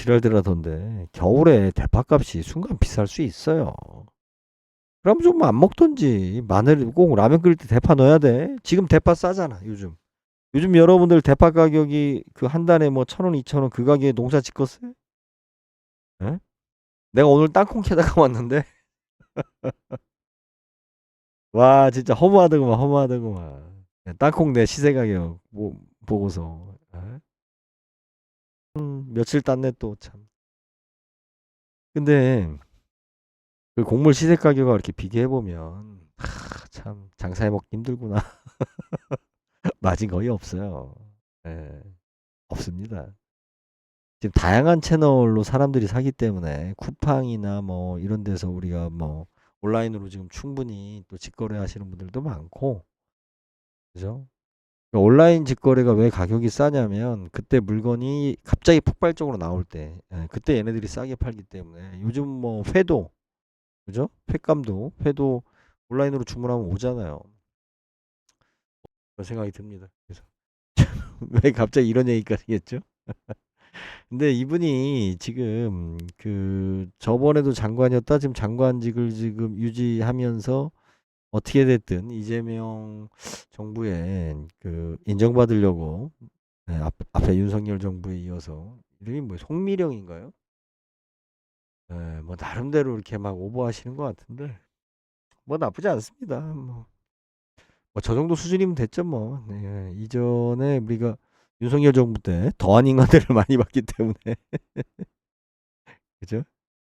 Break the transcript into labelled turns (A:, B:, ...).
A: 지랄들 겨울에 대파값이 순간 비쌀 수 있어요. 그럼 좀 안 먹던지 마늘 꼭 라면 끓일 때 대파 넣어야 돼. 지금 대파 싸잖아 요즘. 요즘 여러분들 대파 가격이 그 한 달에 뭐 천 원, 이천 원 그 가격에 농사 짓겠어요? 예? 내가 오늘 땅콩 캐다가 왔는데 와 진짜 허무하더구만 허무하더구만. 예, 땅콩 내 시세 가격 뭐 보고서 예? 음, 며칠 땄네 또 참. 근데 그 곡물 시세 가격과 이렇게 비교해 보면 참 장사해 먹기 힘들구나. 마진 거의 없어요. 예. 없습니다. 지금 다양한 채널로 사람들이 사기 때문에 쿠팡이나 뭐 이런 데서 우리가 뭐 온라인으로 지금 충분히 또 직거래 하시는 분들도 많고 그죠? 온라인 직거래가 왜 가격이 싸냐면 그때 물건이 갑자기 폭발적으로 나올 때 예, 그때 얘네들이 싸게 팔기 때문에 요즘 뭐 회도 그죠? 횟감도 회도 온라인으로 주문하면 오잖아요. 그런 생각이 듭니다. 그래서 왜 갑자기 이런 얘기까지 했죠? 근데 이분이 지금 그 저번에도 장관이었다 지금 장관직을 지금 유지하면서 어떻게 됐든 이재명 정부에 그 인정받으려고 네, 앞, 앞에 윤석열 정부에 이어서 이름이 뭐 송미령인가요? 네, 뭐 나름대로 이렇게 막 오버하시는 것 같은데 뭐 나쁘지 않습니다. 뭐 뭐저 정도 수준이면 됐죠 뭐. 네, 이전에 우리가 윤석열 정부 때 더한 인간들을 많이 봤기 때문에 그죠?